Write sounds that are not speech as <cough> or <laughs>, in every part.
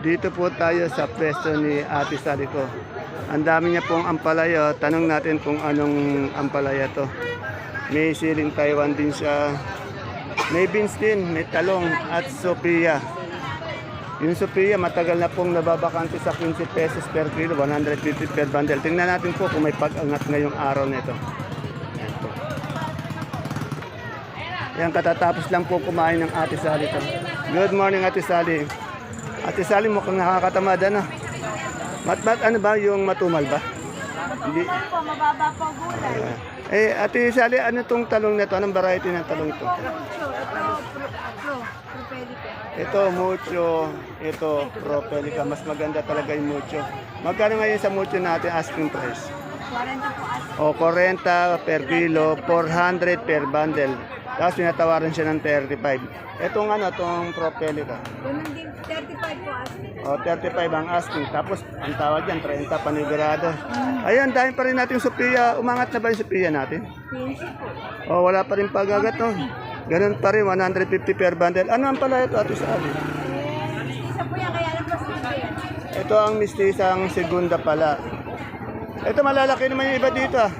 Dito po tayo sa pwesto ni Ate Salico. Ang dami niya pong ampalaya. Tanong natin kung anong ampalaya to. May siling Taiwan din siya. May beans din, may talong at Sophia. Yung Sophia, matagal na pong nababakante sa 15 pesos per kilo, 150 per bundle. Tingnan natin po kung may pag-angat ngayong araw nito. Ayan po. Katatapos lang po kumain ng Ate Sally to. Good morning, Ate Sally. Ate Sally, mukhang nakakatamad, ano? Mat, mat, ano ba yung matumal ba? Hindi. po, mababa po gulay. Eh, Ate Sally, ano tong talong na to? Anong variety ng talong ito? Mucho, ito, pro, pro, propelica. Ito, mucho. Ito, propelica. Mas maganda talaga yung mucho. Magkano ngayon sa mucho natin asking price? 40 po as. O, 40 per kilo, 400 per bundle. Tapos pinatawaran siya ng 35. Itong ano, itong propelica. Ganun din, 35 po as. O, 35 ang asking. Tapos, ang tawag yan, 30 panigurado. Ayun, dahil pa rin natin yung Sophia. Umangat na ba yung Sophia natin? 20 po. O, wala pa rin pagagat, no? Ganun pa rin, 150 per bundle. Ano ang pala ito, Ate Sally? Eh, isa po yan, kaya lang po yan. Ito ang mistisang segunda pala. Ito malalaki naman yung iba dito ah.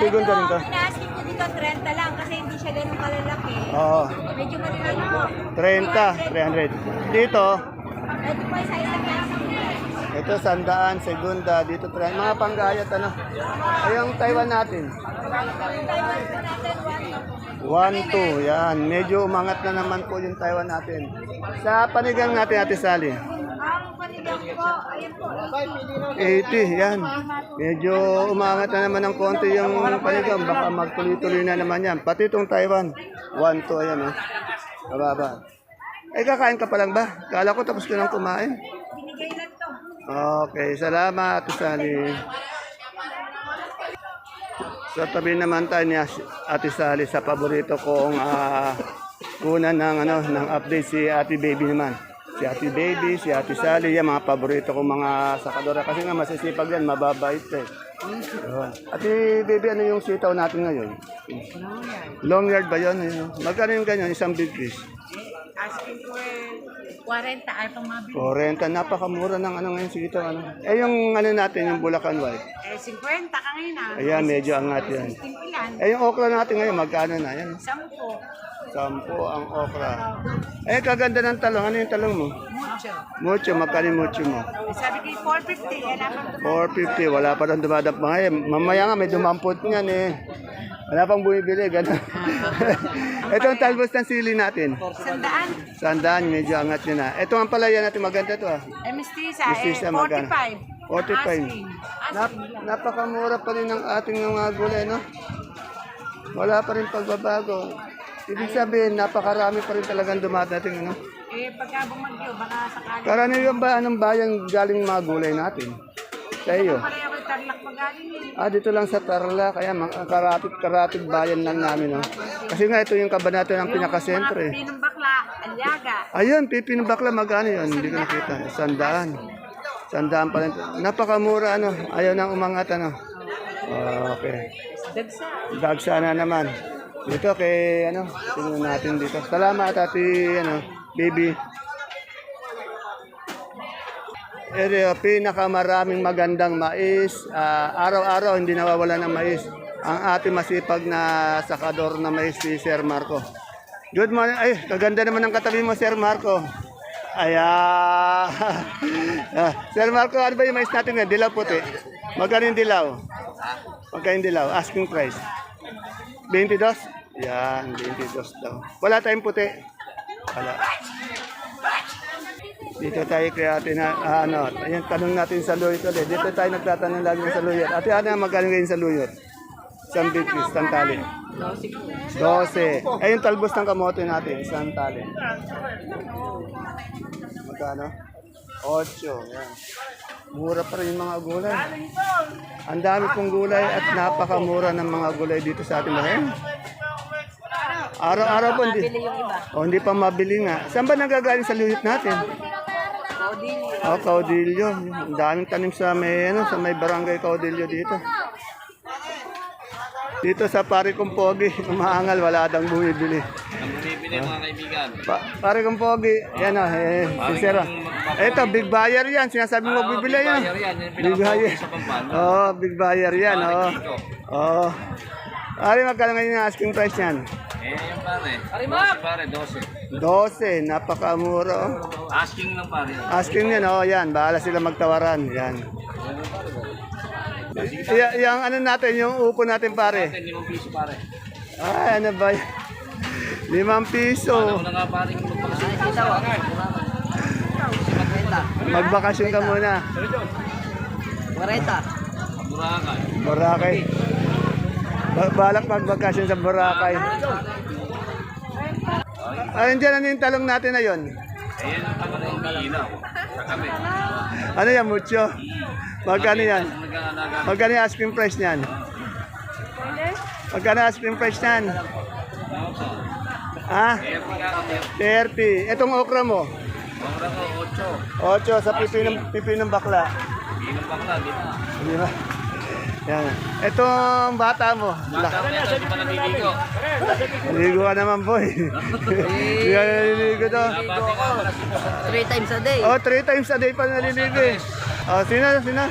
Segunda rin to. Ito, ko dito 30 lang kasi hindi siya ganun kalalaki. Oo. Medyo malilaki po. 30, 300. Dito, Ito po isa isang asking. ito sandaan, segunda, dito 300. Mga panggayat ano. Ay, yung Taiwan natin. Taiwan po natin, 1 1, 2, yan. Medyo umangat na naman po yung Taiwan natin. Sa panigang natin, Ate Sally. Ang panigang po, ayun po, 80, yan. Medyo umangat na naman ng konti yung panigang. Baka magtuloy-tuloy na naman yan. Pati itong Taiwan. 1, 2, ayan oh. Bababa. Eh, kakain ka pa lang ba? Kala ko tapos ka nang kumain. binigay lang to. Okay, salamat, Sally. Sa tabi naman tayo ni Ate Sally sa paborito kong ah, una ng, ano, ng update si Ate Baby naman. Si Ate Baby, si Ate Sally, yan mga paborito kong mga sakadora. Kasi nga masisipag yan, mababait eh. Yun. Ate Baby, ano yung sitaw natin ngayon? Long yard ba yun? Ayun. Magkano yung ganyan? Isang big fish? Asking eh, 40 ay pang mabili. 40. Napakamura ng ano ngayon sitaw. Ano? Eh yung ano natin, yung Bulacan White. Eh, 50 ka ngayon ah. Ayan, medyo angat yan. Timpilan. Eh, yung okra natin ngayon, magkano na? Yan, 10. sampo ang okra. Eh, kaganda ng talong. Ano yung talong mo? Mucho. Mucho, magkano yung mucho mo? Eh, sabi ko 450. Eh, napang 450, wala pa rin dumadap mga eh. Mamaya nga, may dumampot niyan eh. Wala pang bumibili, gano'n. <laughs> Ito ang talbos ng sili natin. Sandaan. Sandaan, medyo angat yun na. Ito ang palaya natin, maganda to ah. Eh, mistisa. Mistisa, eh, magkano? 45. 45. Asking. Nap napakamura pa rin ng ating mga gulay, no? Wala pa rin pagbabago. Ibig sabihin, napakarami pa rin talagang dumadating, ano? Eh, pagka bumagyo, baka sakali. Karaniwan ba anong bayan galing mga gulay natin? Sa iyo. Pareho ko tarlak magaling eh. Ah, dito lang sa Tarla, kaya mga karapit-karapit bayan lang namin, no? Kasi nga, ito yung kabanata ng pinakasentro, eh. Pinong bakla, alyaga. Ayun, pipino bakla, magkano yun? Hindi ko nakita. Sandaan. Sandaan pa rin. Napakamura, ano? Ayaw nang umangat, ano? Okay. Dagsa. Dagsa na naman. Dito kay ano, tingnan natin dito. Salamat ati ano, baby. Ere, pinakamaraming magandang mais. Ah, araw-araw hindi nawawala ng mais. Ang ating masipag na sakador na mais si Sir Marco. Good morning. Ay, kaganda naman ng katabi mo, Sir Marco. Ayan. <laughs> Ah, Sir Marco, ano ba yung mais natin ngayon? Dilaw puti. Magkano yung dilaw? Magkano yung dilaw? Asking price. 22? Yan, 22 daw. Wala tayong puti. Wala. Dito tayo kay ate na, ah, ano, ayan, tanong natin sa luyot ulit. Dito tayo nagtatanong lagi sa luyot. Ate, ano magkano ngayon sa luyot? Isang big piece, isang tali. 12. Eh, yung talbos ng kamote natin, isang tali. Magkano? 8. Yan. Mura pa rin yung mga gulay. Ang dami pong gulay at napakamura ng mga gulay dito sa ating bahay. Araw-araw po hindi. O hindi pa mabili nga. Saan ba nagagaling sa luyot natin? Oh, Caudillo. Ang daming tanim sa may, ano, sa may barangay Caudillo dito. Dito sa pari kong pogi, <laughs> umaangal, wala dang bumibili. kayo mga kaibigan. Pa pare kong pogi. Yan o, eh, si Sir. Ito, big buyer yan. Sinasabi mo, Ah, bibili big yan. buyer yan. Yan yung Big buyer. Oo, oh, big buyer yan. Pare Oo. Kiko. Oo. Pare, magkano ngayon yung asking price yan? Eh, yung pare. Pare, pare, 12. 12, napakamura. oh. Asking lang pare. Asking yan, oh, yan. Bahala sila magtawaran. Yan. Y- yung ano natin, yung upo natin pare. 5 piso pare. Ay, ano ba yan? Limang piso. Na nga pare magpakasin. Magbakasyon ka muna. Burakan. Boracay. Ba- balak magbakasyon sa Boracay. Ayun dyan, ano yung talong natin na yun? Yan ang ng ilaw. Sa kami. Ano yan, mucho? Magkano yan? Magkano yung asking price niyan? Magkano asking price niyan? Ha? Eh, pagka kami. 30. Itong okra mo? Bangra ko, 8. 8 sa pipinong, pipinong bakla. Inom bakla, di ba? Di ba? Yan. Itong bata mo. Bata ka naman, boy. Hindi ka naliligo to. Three times a day. Oh, three times a day pa naliligo eh. Oh, sino, sino?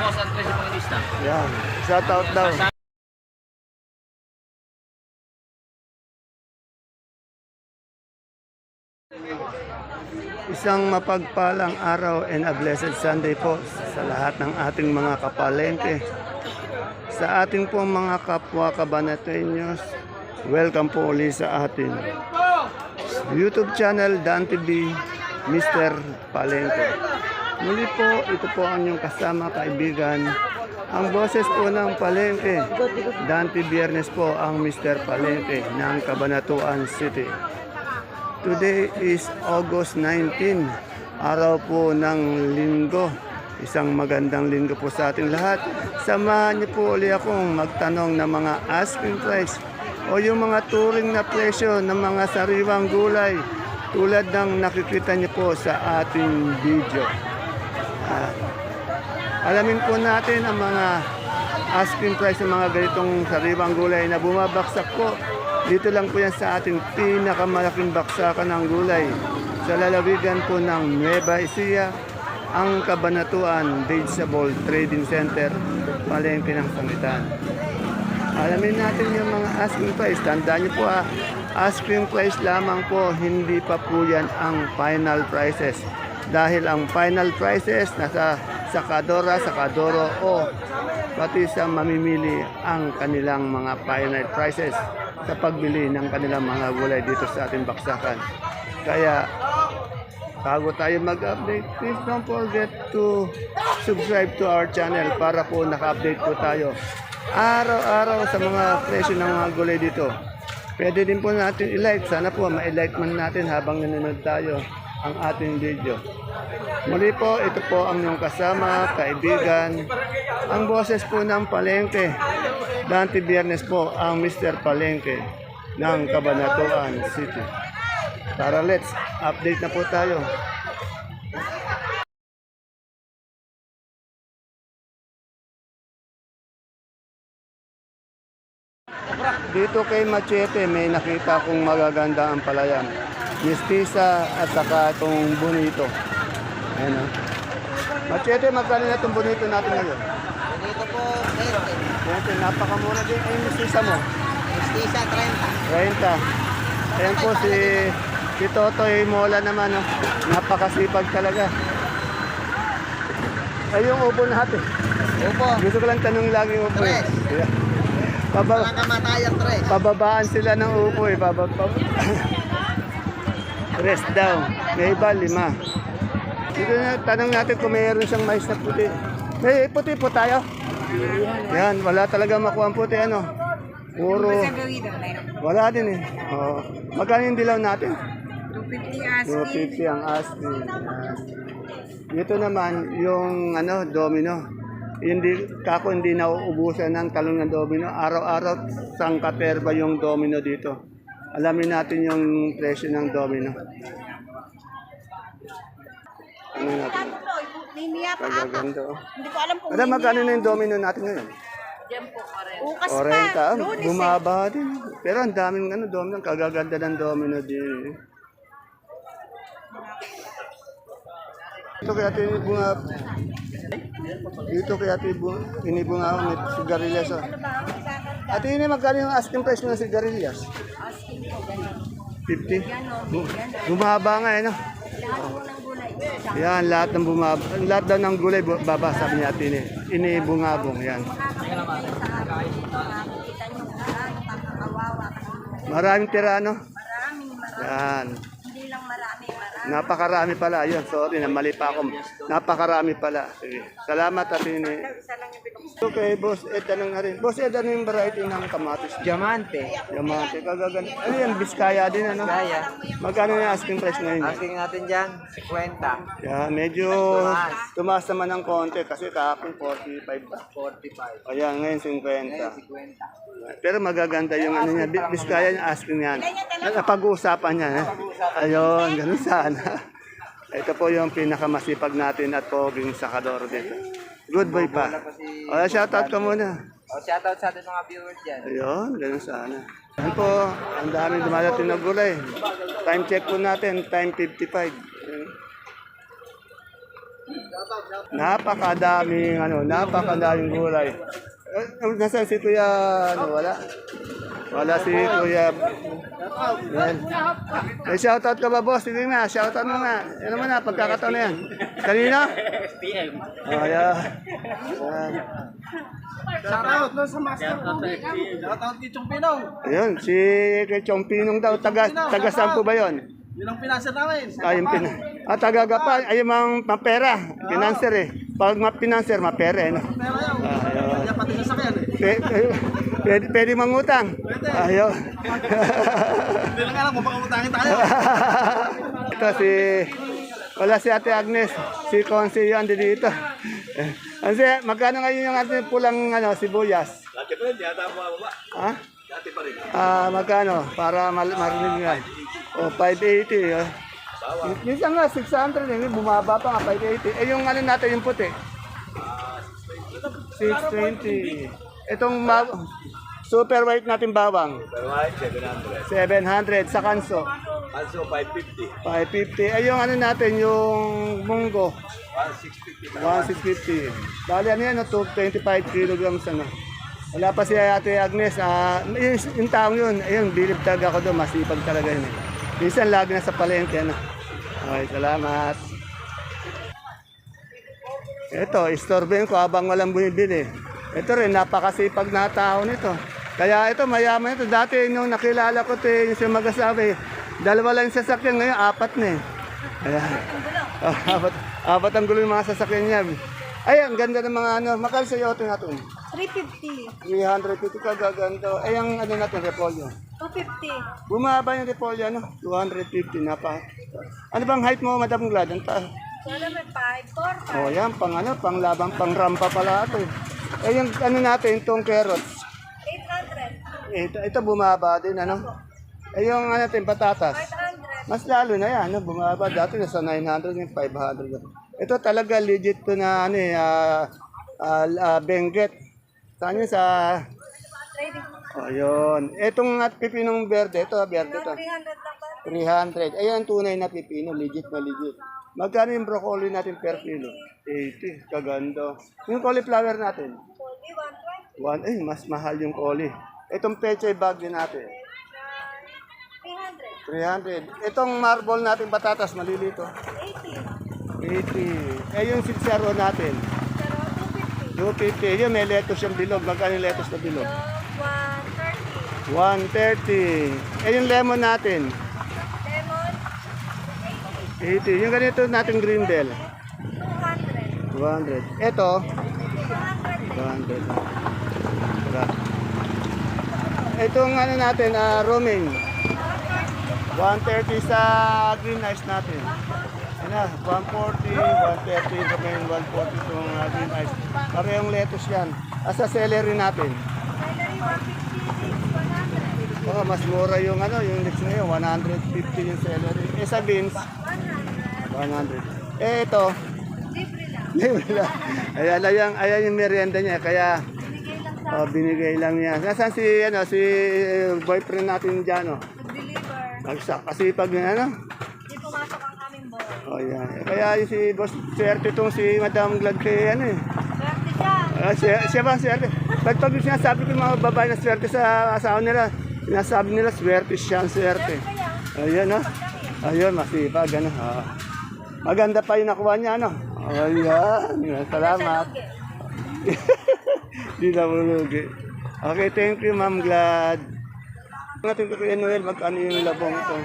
Boss Andres yung mga lista. Yan. Shout out daw. Isang mapagpalang araw and a blessed Sunday po sa lahat ng ating mga kapalengke. Sa ating pong mga kapwa kabanatenyos, welcome po uli sa ating YouTube channel Dan TV Mr. Palengke. Muli po, ito po ang inyong kasama kaibigan. Ang boses po ng Palengke, Dante Biernes po ang Mr. Palengke ng Cabanatuan City. Today is August 19, araw po ng linggo. Isang magandang linggo po sa ating lahat. Samahan niyo po uli akong magtanong ng mga asking price o yung mga turing na presyo ng mga sariwang gulay tulad ng nakikita niyo po sa ating video. Ah, alamin po natin ang mga asking price ng mga ganitong sariwang gulay na bumabaksak po. Dito lang po yan sa ating pinakamalaking baksakan ng gulay sa lalawigan po ng Nueva Ecija, ang Kabanatuan Vegetable Trading Center, palengke ng Sangitan. Alamin natin yung mga asking price. Tandaan niyo po ha, asking price lamang po, hindi pa po yan ang final prices. Dahil ang final prices nasa sakadora, sakadoro o pati sa mamimili ang kanilang mga final prices sa pagbili ng kanilang mga gulay dito sa ating baksakan. Kaya bago tayo mag-update, please don't forget to subscribe to our channel para po naka-update po tayo araw-araw sa mga presyo ng mga gulay dito. Pwede din po natin i-like. Sana po ma-like man natin habang nanonood tayo ang ating video. Muli po, ito po ang inyong kasama, kaibigan, ang boses po ng Palengke. Dante Biernes po ang Mr. Palengke ng Cabanatuan City. Tara, let's update na po tayo. Dito kay Machete, may nakita kong magaganda ang palayan. Mistisa at saka itong bonito. Ayan o. Machete, magkano na itong bonito natin ngayon? Dito po, 20. Machete, napakamura din. Ay, mistisa mo. Mestiza, 30. 30. Ayan po si, si Totoy Mola naman. Oh. Napakasipag talaga. Ay, yung upo natin. Opo. Gusto ko lang tanong lagi yung upo. eh. Tres. Yeah. Paba, kamatayang 3. pababaan sila ng upo eh. Pababa. <laughs> Rest daw. May iba, lima. Dito na, tanong natin kung mayroon siyang mais na puti. May puti po tayo. Yan, wala talaga makuha ang puti. Ano? Puro. Wala din eh. Oo. Magkano yung dilaw natin? 250 250 ang asking. Yan. Dito naman, yung ano, domino. Hindi, kako hindi nauubusan ng talong ng domino. Araw-araw, sangkaterba yung domino dito. Alamin natin yung presyo ng domino. Ano natin? Niniya pa ata. Kagaganda oh. Hindi ko alam kung Madam, magkano na yung domino natin ngayon? Diyan po, 40. Bukas 40, pa, ah, lunes eh. bumaba din. Pero ang daming ano, domino, kagaganda ng domino din. Ito kaya ito yung bunga, dito kaya ito yung bunga, inibunga ako may sigarilyas. Oh. At ini magkano yung asking price ng sigarilyas? Asking po, gano'n. 50? Bu- Bumaba nga eh, no? Lahat po ng gulay. Yan, lahat ng bumaba, lahat daw ng gulay baba, sabi niya atin eh. Inibungabong, yan. Maraming tira, no? Maraming marami. Yan. Hindi lang marami, marami. Napakarami pala. Ayun, sorry, namali pa ako. Napakarami pala. Sige. Salamat at ini. Isa lang yung pinag Okay, Boss Ed, tanong na rin. Boss Ed, ano yung variety ng kamatis? Diamante. Yamate, kagaganda. Ano yan, Biskaya din, ano? Kaya. Magkano yung asking price ngayon? Asking natin dyan, 50. Yeah, medyo tumaas naman ng konti kasi kahapon 45 ba? 45. Ayan, ngayon 50. 50. Pero magaganda yung ano niya, Bi- Biskaya niya asking yan. Napag-uusapan niya. Eh. Ayun, ganun sana. <laughs> Ito po yung pinakamasipag natin at poging sakador dito. Good boy pa. O, shoutout ka muna. O, shoutout sa ating mga viewers dyan. Ayun, ganun sana. Yan po, ang daming dumadating na gulay. Time check po natin, time 55. Ayun. Napakadaming ano, napakadaming gulay. Eh, nasaan si Kuya, ano, wala? Wala si Kuya. Yan. Eh, shoutout ka ba, boss? Sige na, shoutout mo nga. Yan naman na, pagkakataon na yan. Kanina? PM. Oh, yeah. Yan. Shoutout no sa master ko. Shoutout kay Chong Pinaw. Ayun, si kay Chong Pinong daw, taga, taga saan po ba yun? Yun ang pinasa namin. Ay, yung pin... Ah, taga Gapan, ay mga mapera, pinanser eh. Pag mapinanser, mapera eh. No? Pero yun. Ah, ayun. Kaya pati sasakyan eh. Pe- pe- Pwede, pwede mangutang. Ayun. Hindi lang alam kung baka utangin tayo. <laughs> Ito si... Wala si Ate Agnes. Si Consi yun dito. Kasi magkano ngayon yung ating pulang ano, sibuyas? Dati pa rin, di ata mo baba. Ha? Dati pa rin. Ah, magkano? Para mal marinig nga. O, 580. Oh. Minsan nga, 600. Eh. Bumaba pa nga, 580. Eh, yung ano natin, yung puti. 620. Itong ma- super white natin bawang. Pero ay, 700. 700 sa kanso. Also, 550. 550. Eh, yung ano natin, yung munggo. 1650. 1,650. Bali, ano yan, no? 25 kilograms, ano. Wala pa si Ate Agnes. Ah, yung, yung taong yun, ayun, bilib talaga ako doon. Masipag talaga yun. Eh. Minsan lagi na sa palengke, ano. Okay, salamat. Ito, istorbohin ko habang walang bumibili. Ito rin, napakasipag na tao nito. Kaya ito, mayaman ito. Dati nung nakilala ko ito, yung siya mag-asabi, dalawa lang yung sasakyan, ngayon apat na eh. Ayan. <laughs> Apat, apat ang gulo ng mga sasakyan niya. Ay, ang ganda ng mga ano. Makal sa yoto natin. 350. 350 ka gaganda. Ay, ang ano natin, repolyo. 250. Bumaba yung repolyo, ano? 250 na pa. Ano bang height mo, Madam Glad? Ang ta- Sana may 5, 4, oh, yan, pang ano, pang labang, pang rampa pala ito. eh. Eh, yung ano natin, itong carrots. 800. Eh, Ito, ito bumaba din, ano? Eh, yung ano natin, patatas. 500. Mas lalo na yan, no? bumaba dati nasa 900 yung 500. Ito talaga legit to na ano eh, ah, ah, ah, Benguet. Saan yun sa... Trading. Oh, yun. Itong at pipinong berde, ito berde to. 300 lang ba? 300. Ayan tunay na pipino, legit na legit. Magkano yung broccoli natin per kilo? 80. Kaganda. Yung cauliflower natin? Only 120. One, eh, mas mahal yung cauli. Itong peche bag din natin. 300. 300. Itong marble natin patatas, malilito. 80. 80. Eh, yung siksaro natin. Pero 250. 250. Yun, may lettuce yung bilog. Magkano yung lettuce na bilog? So, 130. 130. Eh, yung lemon natin. Lemon, 80. Yung ganito natin green bell. 200. 200. Ito, 200. 200. Tara. Itong ano natin, ah, roaming. 130 sa green ice natin. Ano, 140, 130, roaming 140 itong ah, green ice. Parehong lettuce yan. Asa celery natin. Celery, 150. 6, 100. Oh, mas mura yung ano, yung next na yun, 150 yung celery. Eh sa beans, 100. 100. Eh ito, Libre lang. <laughs> libre lang. ayan, ayan, ayan yung merienda niya. Kaya, Binigay lang sa Oh, binigay lang yan. Nasaan si, ano, si boyfriend natin dyan, oh? Nag-deliver. Nagsak kasi pag, ano? Hindi pumasok ang aming boy. Oh, yan. Kaya yung si boss, swerte itong si Madam Glad kay, ano eh. Dyan. Ah, siya, siya ba swerte? Pag pag sinasabi ko yung mga babae na swerte sa asawa nila, sinasabi nila swerte siya ang swerte. Ayun, no? Ayun, masipag, ano. Ah. Maganda pa yung nakuha niya, ano? Ayan, salamat. Di na mulugi. Okay, thank you, Ma'am Glad. Natin ko kay Noel, magkano yung labong ito.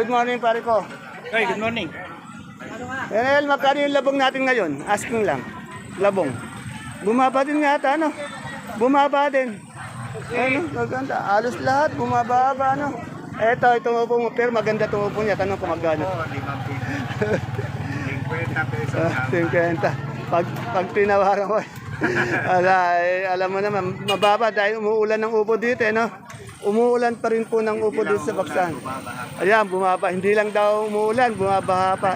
Good morning, pare ko. Hey, good morning. Noel, magkano yung labong natin ngayon? Asking lang. Labong. Bumaba din yata, ano? Bumaba din. Ano, maganda. Alos lahat, bumababa, ano? Eto, itong upo mo, pero maganda itong upo niya. Tanong ko magkano. Limang piso. 50 pesos. <laughs> Ah, 50. Pag, pag tinawaran ko, <laughs> ala, eh, alam mo naman, mababa dahil umuulan ng upo dito, eh, no? Umuulan pa rin po ng upo dito sa Baksan. Ayan, bumaba. Hindi lang daw umuulan, bumabaha pa.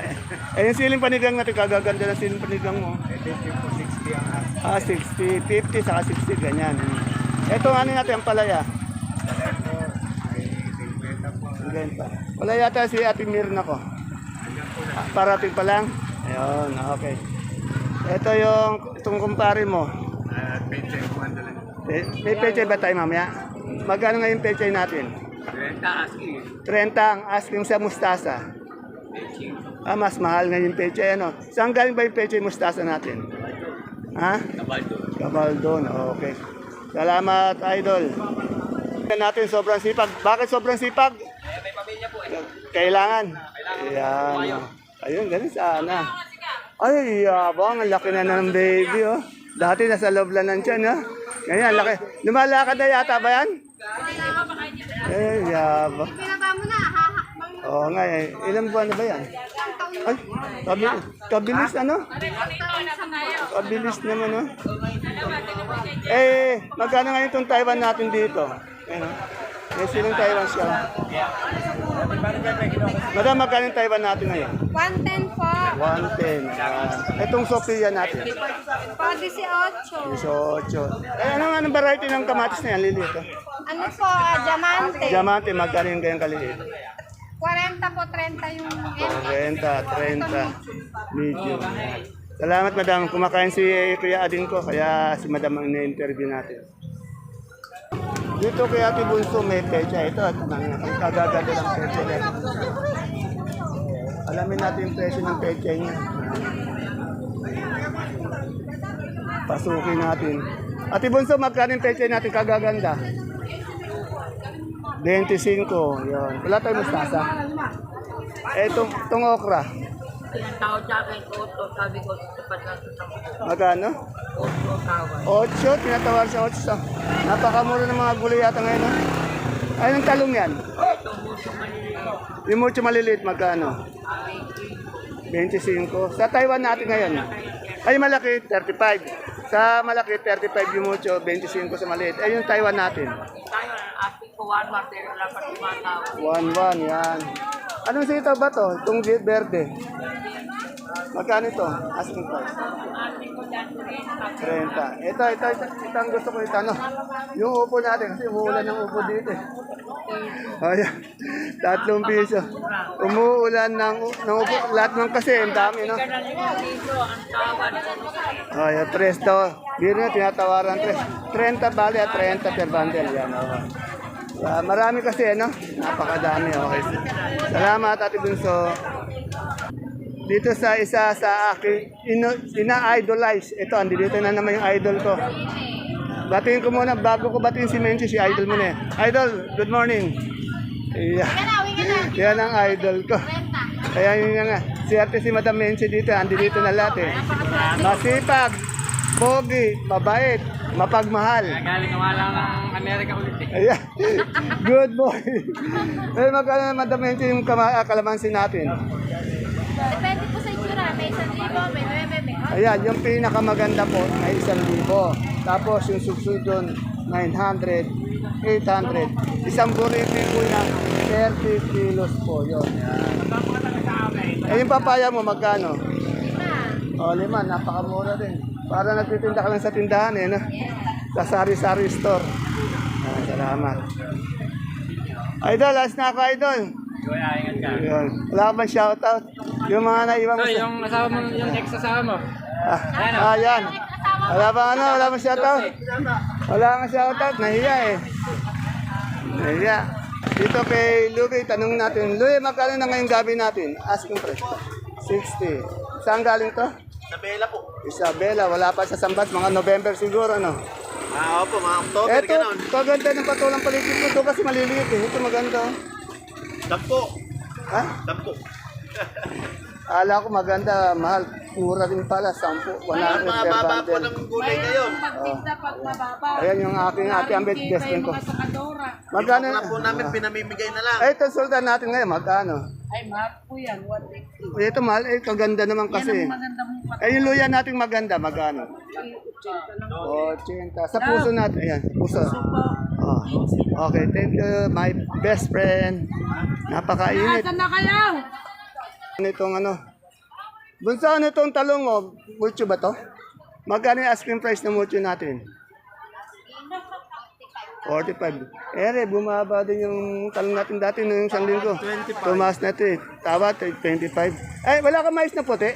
Eh, yung siling panigang natin, kagaganda ng siling panigang mo. Eh, 50 po, 60 ang ating. Ah, 60, 50, saka 60, ganyan. Ito, ano natin, ang palaya. Talento ay 50 po. Ang Ganyan Wala yata si Ate Mirna ko. Ah, parating pa lang? Ayun, okay. Ito yung, itong kumpare mo. At peche po ang dalang. Eh, May peche ba tayo mamaya? Magkano ngayon peche natin? 30 asking. 30 ang asking sa mustasa. Ah, mas mahal ngayon peche, ano? Saan galing ba yung peche mustasa natin? Ha? Kabaldo. Kabaldon, okay. Salamat, idol. Yan natin sobrang sipag. Bakit sobrang sipag? Kailangan. Ayan. Ayun, ganun sana. Ay, yabang. Ang laki na ng baby, oh. Dati nasa loob lang ng tiyan, oh. Ngayon, ang laki. Lumalakad na yata ba yan? Eh, yabang. Pinaba mo na, hahakbang. Oo nga, eh. Ilang buwan na ba yan? Ay, kabilis, kabilis ano? Kabilis naman, oh. Eh, magkano ngayon itong Taiwan natin dito? Ano? May silang Taiwan siya. Madam, magkano yung Taiwan natin ngayon? 110 po. 110. Ah, itong Sophia natin. Po, 18. 18. Eh, ano nga ang variety ng kamatis na yan, Lili? Ito? Ano po, ah, diamante. Diamante, magkano yung ganyang kaliit? 40 po, 30 yung M. 30, 30. Medium. Salamat, madam. Kumakain si Kuya Ading ko, kaya si madam ang ina-interview natin. Dito kay Ate Bunso may pecha. Ito, at ang kagaganda ng pecha niya. Alamin natin yung presyo ng pecha niya. Pasukin natin. Ate Bunso, magkano yung pecha natin kagaganda? 25. Yun. Wala tayong mustasa. Eh, itong, itong okra. Tao sa akin, oto, sabi ko, tapat na sa Magkano? oto tawad. 8, tinatawar sa 8. So, napakamura ng mga gulay yata ngayon. No? Ay, ng talong yan. Yung mucho maliliit, magkano? 25. Sa Taiwan natin ngayon. Ay, malaki, 35. Sa malaki, 35 yung mucho, 25 sa maliit. Ay, yung Taiwan natin. Tayo, asking ko one month, pero wala pa tumatawad. 1-1, yan. Anong sitaw ba to? Itong verde. Magkano ito? Asking price. Asking ko dyan, 30. 30. Ito, ito, ito, ito ang gusto ko ito, ano? Yung upo natin, kasi umuulan ng upo dito. eh. Ayan, tatlong piso. Umuulan ng, ng upo, lahat ng kasi, ang dami, no? Ayan, tres daw. Biro na, tinatawaran tres. 30 bali at 30 per bundle. Yan, okay. Ah, marami kasi, no? Napakadami, okay. Salamat, Ate Bunso. Dito sa isa sa aking ino- ina-idolize. Ito, andi dito na naman yung idol ko. Batiin ko muna, bago ko batiin si Menchi, si idol mo na eh. Idol, good morning. Yeah. Yan ang idol ko. Kaya yun nga nga. Si ate si Madam Menchi dito, andi dito na lahat eh. Masipag, pogi, mabait, mapagmahal. Galing ka lang ng Amerika ulit eh. Ayan. Good boy. Eh, magkano naman Madam Menchi yung kama- kalamansi natin? Depende po sa itsura. May 1,000, may 9, may Ayan, yung pinakamaganda po ay 1,000. Tapos yung susunod doon, 900, 800. Isang buriti po na 30 kilos po yun. Yan. Eh, yung papaya mo, magkano? Lima. O, lima, napakamura din. Para nagtitinda ka lang sa tindahan eh, no? sa Sari-Sari Store. Ah, salamat. Idol, last na ako, idol. Wala ka bang shoutout? Yung mga naiwan mo sa... yung asawa mo, yung ex-asawa mo. Ah, ah, yan. Wala ba ano? Wala ba shoutout? Wala nga shoutout. Nahiya eh. Nahiya. Dito kay Lugi, tanong natin. Lugi, magkano na ngayong gabi natin? Asking price. 60. Saan galing to? Isabela po. Isabela, wala pa sa Sambas. Mga November siguro, no? Ah, opo, mga October, Ito, kaganda ng patulang paligid ko. Ito kasi maliliit eh. Ito maganda. oh. Sampo. Ha? Sampo. Ala ko maganda, mahal. Mura din pala, 10. 100 per Mababa po bundle. ng gulay ngayon. Magtinda pag mababa. Ayan yung aking ate ang best best friend ko. Mga sakadora. Magkano? Yung po namin pinamimigay na lang. Eh, ito sultan natin ngayon, magkano? Ay, mahal po yan. 150. Eh, Ito mahal, eh, kaganda naman kasi. Maganda mong Eh, yung luya natin maganda, magkano? 80. Sa puso natin, ayan, sa puso. Oh. Okay, thank you, my best friend. Napakainit. Saan na kayo? Ano itong ano? Bunso, ano itong talong mo? Mucho ba to? Magkano yung cream price ng mucho natin? 45. Ere, bumaba din yung talong natin dati noong isang linggo. 25. Tumaas na ito eh. Tawa, 25. Ay, wala ka mais na puti.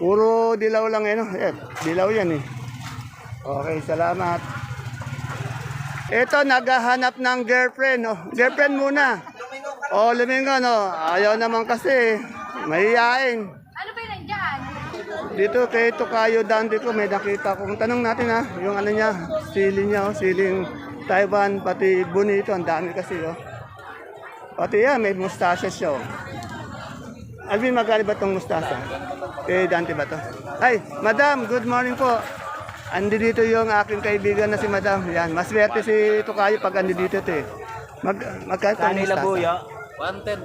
Puro dilaw lang eh, no? Eh, dilaw yan eh. Okay, salamat. Ito, naghahanap ng girlfriend. Oh. Girlfriend muna. Oh, lumingo, no? Ayaw naman kasi. Mahihain. Ano ba yung dyan? Dito kay Tokayo Dante ko, may nakita kong tanong natin ha, yung ano niya, sili niya, oh, siling Taiwan, pati bonito, ang dami kasi oh. Pati yan, may mustasa siya oh. Alvin, magkano ba itong mustasa? Kay Dante ba to? Ay, madam, good morning po. Andi dito yung aking kaibigan na si madam. Yan, maswerte si Tokayo pag andi dito to eh. Mag, magkano itong mustasa? 110.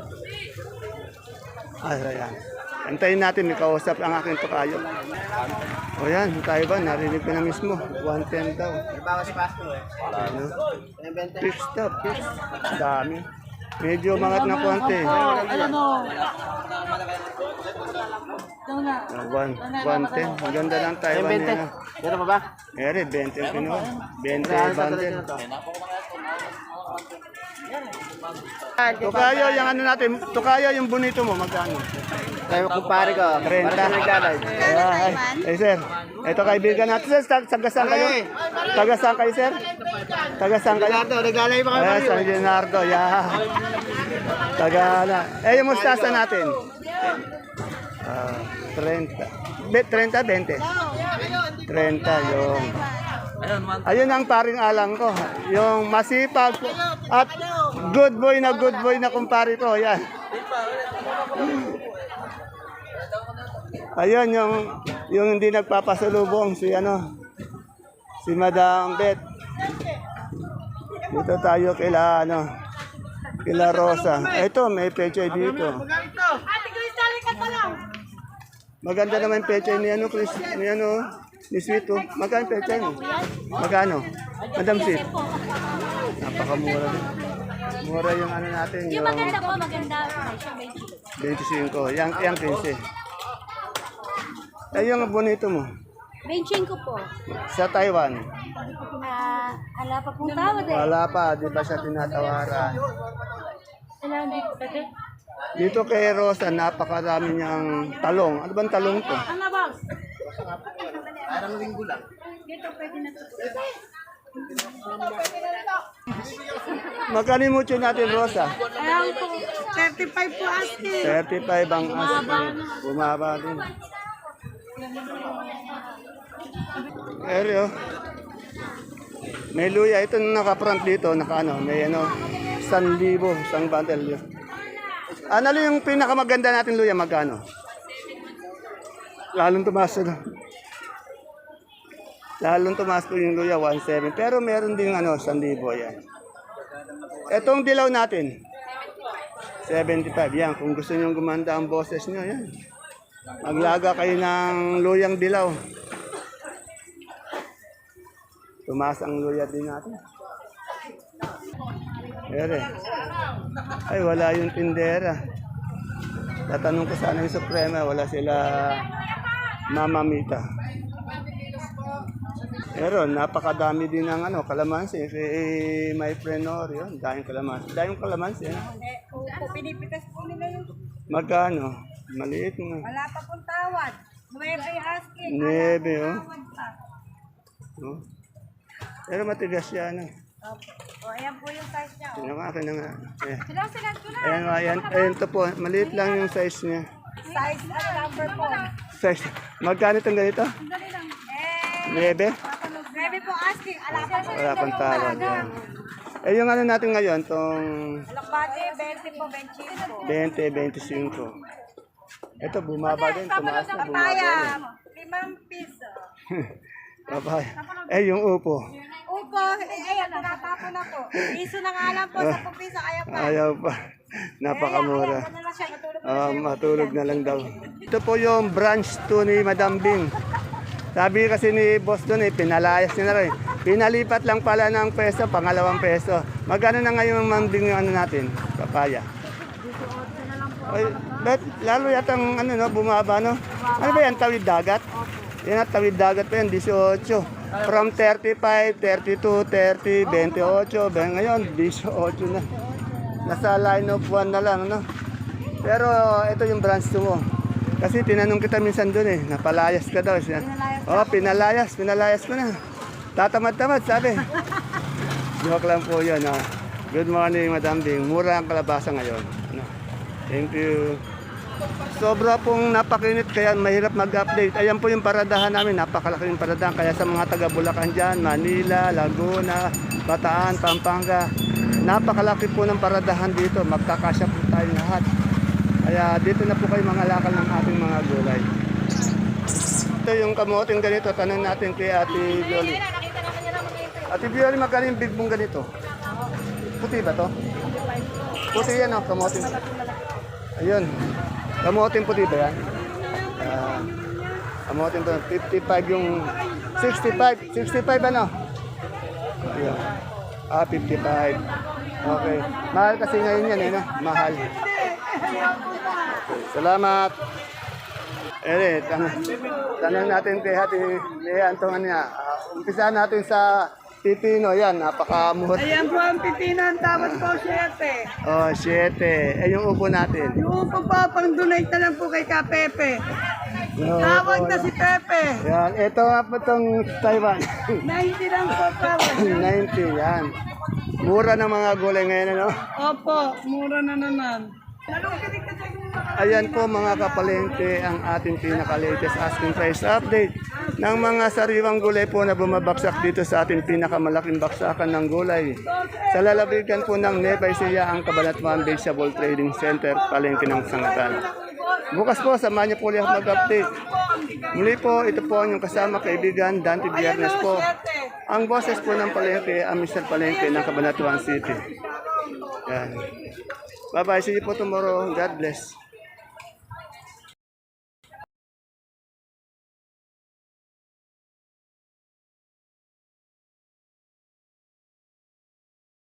Ah, ayan. Antayin natin, may kausap ang aking tukayo. O yan, tayo ba? Narinig ko na mismo. 110 daw. Bago si Pasto eh. Ano? Fix daw, fix. Dami. Medyo mangat na konti. Ano? Ah, one, 110. Maganda lang tayo. Ano yan? Meron pa ba? Ere, 20 ang kinuha. 20 ang bundle. Tukayo, yung ano natin, tukayo yung bonito mo, magkano? Tayo kumpare ko. 30. Ay, ay, sir. Ito kaibigan natin, sir. Tag tagasang kayo? Tagasang kayo, sir? Tagasang kayo? naglalay pa Ay, San Leonardo, yeah. Tagala. Eh, yung mustasa natin? Ah, 30. Be, 30, 20? 30, yung. Ayun ang paring alang ko. Yung masipag at good boy na good boy na kumpare ko. Yan. Ayun yung yung hindi nagpapasalubong si ano si Madam Bet. Dito tayo kila ano kila Rosa. Ito may peche dito. Maganda naman yung peche ni ano Chris, ni ano ni Sweet oh. Magkano yung peche mo? Magkano? Madam Sweet. Napakamura din. Mura yung ano natin yung Maganda po, maganda. Ay, siya, 25. Yang yang 15. Ay yung bonito mo 25 ko po. sa Taiwan. Ah, ala pa pong tawad eh. Wala pa, di pa siya tinatawaran. Dito kay Rosa, napakarami niyang talong. Ano bang talong to? Ano ba? Magkano yung mucho natin, Rosa? Ayan po, 35 po ate. 35 ang asking. Bumaba din. Eryo. May luya. Ito na naka-front dito. Naka ano, may ano, 1,000, isang bundle yun. Ano yung pinakamaganda natin luya? Magkano? Lalong tumaas na. Lalong tumaas po yung luya, 1,700. Pero meron din ano, 1,000 yan. Etong dilaw natin, 75. Yan, kung gusto nyo gumanda ang boses nyo, yan. Maglaga kayo ng luyang dilaw. Tumaas ang luya din natin. Ere. Ay, wala yung tindera. Tatanong ko sana yung Suprema, wala sila mamamita. Pero napakadami din ng ano, kalamansi. Eh, my friend Nori, yun, daming kalamansi. Daming kalamansi. Ano? Eh, pinipitas po nila yung Magkano? Maliit nga. wala pa pong tawad. Nueve asking. Nuebe, oh. Tawad pa. Oh. Pero matigas siya, ano. Opo. O, ayan po yung size niya. Oh. Yung akin na nga. Eh. Sila, sila, sila. Ayan, ayan, ayan to po. Maliit lang yung size niya. Size at number po. Size. Magkano itong ganito? Eh, Nuebe? nueve po asking. Ala pa sa Wala pang tawag. Yan. Eh, yung ano natin ngayon, tong Alakbate, 20 po, 25 po. 20, 25. Ito, bumaba din. Tumaas na, bumaba din. limang piso. <laughs> Papaya. Eh, yung upo. Upo, eh, ayan, tinatapo na po. Piso na nga lang po, 10 piso, ayaw pa. Ayaw pa. Napakamura. Na siya, matulog Ah, matulog na lang daw. Ito po yung branch 2 ni Madam Bing. Sabi kasi ni boss doon eh, pinalayas niya na rin. Pinalipat lang pala ng peso, pangalawang peso. Magkano na ngayon Ma'am Bing yung ano natin? Papaya. Ay, bet, lalo yata ang ano no, bumaba no? Ano ba yan, tawid dagat? Yan at tawid dagat pa yan, 18. From 35, 32, 30, 28, ben, ngayon 18 na. Nasa line of 1 na lang, no? Pero ito yung branch 2 mo. Kasi tinanong kita minsan doon eh, napalayas ka daw siya. Oh, pinalayas, pinalayas ko na. Tatamad-tamad, sabi. Joke lang po yun. Ah. Good morning, Madam Bing. Mura ang kalabasa ngayon. Ano? Thank you. Sobra pong napakinit kaya mahirap mag-update. Ayan po yung paradahan namin, napakalaking paradahan. Kaya sa mga taga Bulacan dyan, Manila, Laguna, Bataan, Pampanga, napakalaki po ng paradahan dito. Magkakasya po tayo lahat. Kaya dito na po kayo mga lakal ng ating mga gulay. Ito yung kamoting ganito, tanong natin kay Ate Bioli. Ate Bioli, magkano yung big mong ganito? Puti ba to? Puti yan oh, kamoting. Ayun. Kamoting puti ba yan? Ah, kamoting to. 55 yung... 65. 65 ano? Ayun. Ah, 55. Okay. Mahal kasi ngayon yan eh, no? Mahal. Salamat. Eh, tanong, tanong natin kay Hati Lea Antongan niya. Uh, umpisa natin sa pipino. Yan, napakamura. Ayan po ang pipino, ang tawad po 7. Oh, 7. Eh, yung upo natin. Yung upo po, pang donate na lang po kay Kapepe. No, Tawag na si Pepe. Yan, ito nga po itong Taiwan. <laughs> 90 lang po tawad. <laughs> 90, yan. Mura ng mga gulay ngayon, ano? Opo, mura na naman. Ayan po mga kapalengke ang ating pinaka-latest asking price update ng mga sariwang gulay po na bumabaksak dito sa ating pinakamalaking baksakan ng gulay. Sa lalabigan po ng Nueva Ecija ang Kabanatuan Vegetable Trading Center, palengke ng Sangatan. Bukas po, samahan niyo po ulit mag-update. Muli po, ito po ang inyong kasama kaibigan, Dante Biernes po. Ang boses po ng palengke, ang Mr. Palengke ng Cabanatuan City. Yan. Bye-bye. See you po tomorrow. God bless.